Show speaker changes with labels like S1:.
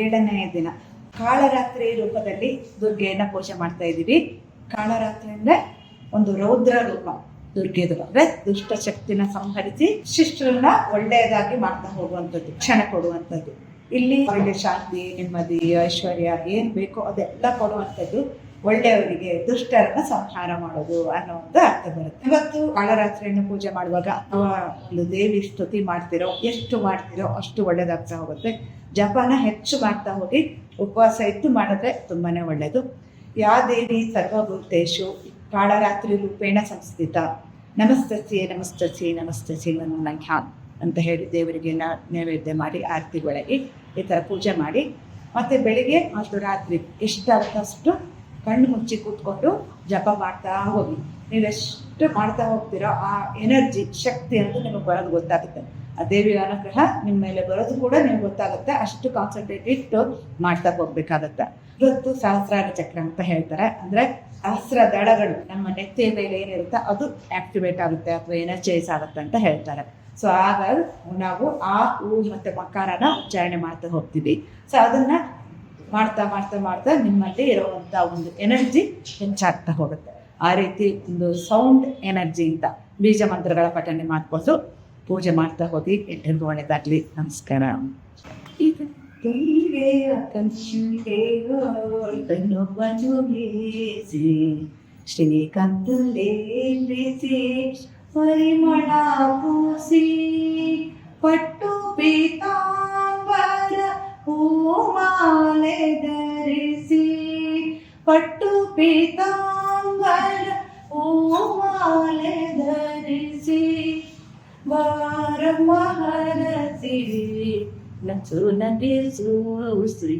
S1: ಏಳನೆಯ ದಿನ. ಕಾಳರಾತ್ರಿ ರೂಪದಲ್ಲಿ ದುರ್ಗೆಯನ್ನ ಪೂಜೆ ಮಾಡ್ತಾ ಇದ್ದೀವಿ. ಕಾಳರಾತ್ರಿ ಅಂದ್ರೆ ಒಂದು ರೌದ್ರ ರೂಪ. ದುರ್ಗೆದು ಅಂದ್ರೆ ದುಷ್ಟ ಶಕ್ತಿನ ಸಂಹರಿಸಿ ಶಿಷ್ಟರನ್ನ ಒಳ್ಳೆಯದಾಗಿ ಮಾಡ್ತಾ ಹೋಗುವಂಥದ್ದು, ಕ್ಷಣ ಕೊಡುವಂಥದ್ದು. ಇಲ್ಲಿ ಒಳ್ಳೆ ಶಾಂತಿ, ನೆಮ್ಮದಿ, ಐಶ್ವರ್ಯ, ಏನ್ ಬೇಕೋ ಅದೆಲ್ಲ ಕೊಡುವಂಥದ್ದು ಒಳ್ಳೆಯವರಿಗೆ, ದುಷ್ಟರನ್ನ ಸಂಹಾರ ಮಾಡೋದು ಅನ್ನೋ ಒಂದು ಅರ್ಥ ಬರುತ್ತೆ. ಇವತ್ತು ಕಾಳರಾತ್ರಿಯನ್ನು ಪೂಜೆ ಮಾಡುವಾಗ ಒಂದು ದೇವಿ ಸ್ತುತಿ ಮಾಡ್ತಿರೋ, ಎಷ್ಟು ಮಾಡ್ತಿರೋ ಅಷ್ಟು ಒಳ್ಳೇದಾಗ್ತಾ ಹೋಗುತ್ತೆ. ಜಪಾನ ಹೆಚ್ಚು ಮಾಡ್ತಾ ಹೋಗಿ ಉಪವಾಸ ಇತ್ತು ಮಾಡಿದ್ರೆ ತುಂಬಾನೇ ಒಳ್ಳೆಯದು. ಯಾ ದೇವಿ ಸರ್ವಭೂತೇಶು, ಕಾಳರಾತ್ರಿ ರೂಪೇಣ ಸಂಸ್ಥಿತ. ನಮಸ್ತಸಿ ನಮಸ್ತಸಿ ನಮಸ್ತಸಿ ನನ್ನ ಖ್ಯಾನ್ ಅಂತ ಹೇಳಿ ದೇವರಿಗೆ ನ- ನೈವೇದ್ಯ ಮಾಡಿ ಆರತಿ ಬೆಳಗ್ಗೆ ಈ ಥರ ಪೂಜೆ ಮಾಡಿ. ಮತ್ತು ಬೆಳಿಗ್ಗೆ ಮತ್ತು ರಾತ್ರಿ ಎಷ್ಟಾಗುತ್ತಷ್ಟು ಕಣ್ಣು ಮುಚ್ಚಿ ಕೂತ್ಕೊಂಡು ಜಪ ಮಾಡ್ತಾ ಹೋಗಿ. ನೀವೆಷ್ಟು ಮಾಡ್ತಾ ಹೋಗ್ತೀರೋ ಆ ಎನರ್ಜಿ, ಶಕ್ತಿ ಅಂತ ನಿಮಗೆ ಬರೋದು ಗೊತ್ತಾಗುತ್ತೆ. ಆ ದೇವಿಯ ಅನುಗ್ರಹ ನಿಮ್ಮ ಮೇಲೆ ಬರೋದು ಕೂಡ ನಿಮ್ಗೆ ಗೊತ್ತಾಗುತ್ತೆ. ಅಷ್ಟು ಕಾನ್ಸಂಟ್ರೇಟ್ ಇಟ್ಟು ಮಾಡ್ತಾ ಹೋಗ್ಬೇಕಾಗತ್ತೆ. ಇವತ್ತು ಸಹಸ್ರಾರ ಚಕ್ರ ಅಂತ ಹೇಳ್ತಾರೆ. ಅಂದ್ರೆ ಸಹಸ್ರ ದಳಗಳು ನಮ್ಮ ನೆತ್ತಿಯ ಮೇಲೆ ಏನಿರುತ್ತೆ ಅದು ಆಕ್ಟಿವೇಟ್ ಆಗುತ್ತೆ ಅಥವಾ ಎನರ್ಜೈಸ್ ಆಗುತ್ತೆ ಅಂತ ಹೇಳ್ತಾರೆ. ಸೊ ಆಗ ನಾವು ಆ ಹೂ ಮತ್ತೆ ಮಕಾರನ ಉಚ್ಚಾರಣೆ ಮಾಡ್ತಾ ಹೋಗ್ತೀವಿ. ಸೊ ಅದನ್ನ ಮಾಡ್ತಾ ಮಾಡ್ತಾ ಮಾಡ್ತಾ ನಿಮ್ಮಲ್ಲಿ ಇರುವಂತ ಒಂದು ಎನರ್ಜಿ ಹೆಚ್ಚಾಗ್ತಾ ಹೋಗುತ್ತೆ. ಆ ರೀತಿ ಒಂದು ಸೌಂಡ್ ಎನರ್ಜಿ ಅಂತ ಬೀಜ ಮಂತ್ರಗಳ ಪಠನೆ ಮಾಡಿಕೊಂಡು ಪೂಜೆ ಮಾಡ್ತಾ ಹೋಗಿ ಎಲ್ರಿಗೂ ಒಳ್ಳೆದಾಗ್ಲಿ. ನಮಸ್ಕಾರ. ಇದು ತುಂಗೆಯ ಕಂಚಿಗೆಯೋ ತನುವನ್ನು ಬೀಸಿ ಶ್ರೀಕಾಂತಲೇರಿಸಿ ಪರಿಮಳ ಪೂಸಿ ಪಟ್ಟು ಪೀತಾಂಬರ ಹೂಮಾಲೆ ಧರಿಸಿ ಪಟ್ಟು ಪೀತಾಂಬರ ಹೂಮಾಲೆ ಧರಿಸಿ ಬಾರಮ್ಮ ಹರಸಿ ನಚು ನಟಿಸು ಶ್ರೀ